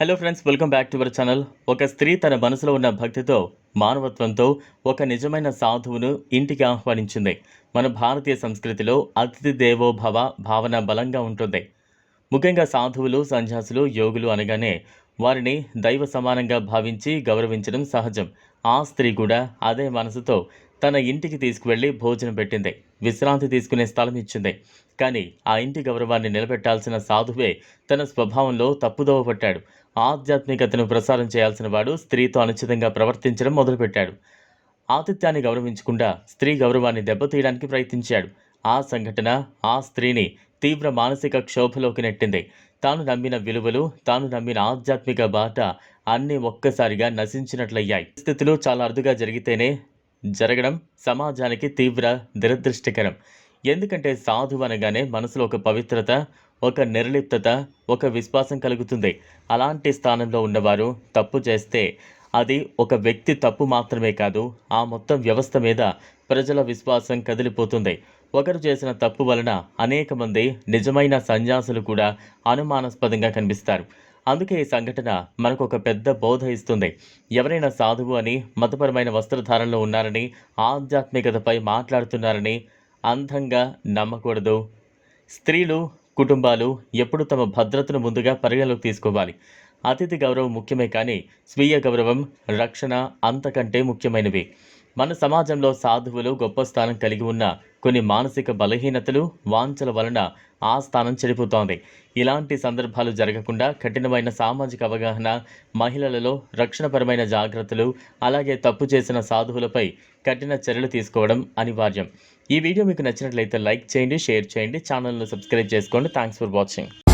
Hello friends welcome back to our channel ఒక స్త్రీ తన మనసులో ఉన్న భక్తితో మానవత్వంతో ఒక నిజమైన సాధువును ఇంటికి ఆహ్వానించింది. మన భారతీయ సంస్కృతిలో అతిథి దేవోభవ భావన బలంగా ఉంటుంది. ముఖ్యంగా సాధువులు సన్యాసులు యోగులు అనగానే వారిని దైవ సమానంగా భావించి గౌరవించడం సహజం. ఆ స్త్రీ కూడా అదే మనసుతో తన ఇంటికి తీసుకువెళ్ళి భోజనం పెట్టింది. విశ్రాంతి తీసుకునే స్థలం ఇచ్చింది. కానీ ఆ ఇంటి గౌరవాన్ని నిలబెట్టాల్సిన సాధువే తన స్వభావంలో తప్పుదోవ పట్టాడు. ఆధ్యాత్మికతను ప్రసారం చేయాల్సిన వాడు స్త్రీతో అనుచితంగా ప్రవర్తించడం మొదలుపెట్టాడు. ఆతిథ్యాన్ని గౌరవించకుండా స్త్రీ గౌరవాన్ని దెబ్బతీయడానికి ప్రయత్నించాడు. ఆ సంఘటన ఆ స్త్రీని తీవ్ర మానసిక క్షోభలోకి నెట్టింది. తాను నమ్మిన విలువలు తాను నమ్మిన ఆధ్యాత్మిక బాట అన్నీ ఒక్కసారిగా నశించినట్లయ్యాయి. స్థితిలో చాలా అరుదుగా జరిగితేనే జరగడం సమాజానికి తీవ్ర దురదృష్టకరం. ఎందుకంటే సాధువు అనగానే మనసులో ఒక పవిత్రత ఒక నిర్లిప్తత ఒక విశ్వాసం కలుగుతుంది. అలాంటి స్థానంలో ఉన్నవారు తప్పు చేస్తే అది ఒక వ్యక్తి తప్పు మాత్రమే కాదు ఆ మొత్తం వ్యవస్థ మీద ప్రజల విశ్వాసం కదిలిపోతుంది. ఒకరు చేసిన తప్పు వలన అనేక మంది నిజమైన సన్యాసులు కూడా అనుమానాస్పదంగా కనిపిస్తారు. అందుకే ఈ సంఘటన మనకు ఒక పెద్ద బోధ ఇస్తుంది. ఎవరైనా సాధువు అని మతపరమైన వస్త్రధారణలో ఉన్నారని ఆధ్యాత్మికతపై మాట్లాడుతున్నారని అంధంగా నమ్మకూడదు. స్త్రీలు కుటుంబాలు ఎప్పుడు తమ భద్రతను ముందుగా పరిగణలోకి తీసుకోవాలి. అతిథి గౌరవం ముఖ్యమే కానీ స్వీయ గౌరవం రక్షణ అంతకంటే ముఖ్యమైనవి. మన సమాజంలో సాధువులు గొప్ప స్థానం కలిగి ఉన్న కొన్ని మానసిక బలహీనతలు వాంఛల వలన ఆ స్థానం చెడిపోతోంది. ఇలాంటి సందర్భాలు జరగకుండా కఠినమైన సామాజిక అవగాహన మహిళలలో రక్షణపరమైన జాగ్రత్తలు అలాగే తప్పు చేసిన సాధువులపై కఠిన చర్యలు తీసుకోవడం అనివార్యం. ఈ వీడియో మీకు నచ్చినట్లయితే లైక్ చేయండి షేర్ చేయండి ఛానల్ను సబ్స్క్రైబ్ చేసుకోండి. Thanks for watching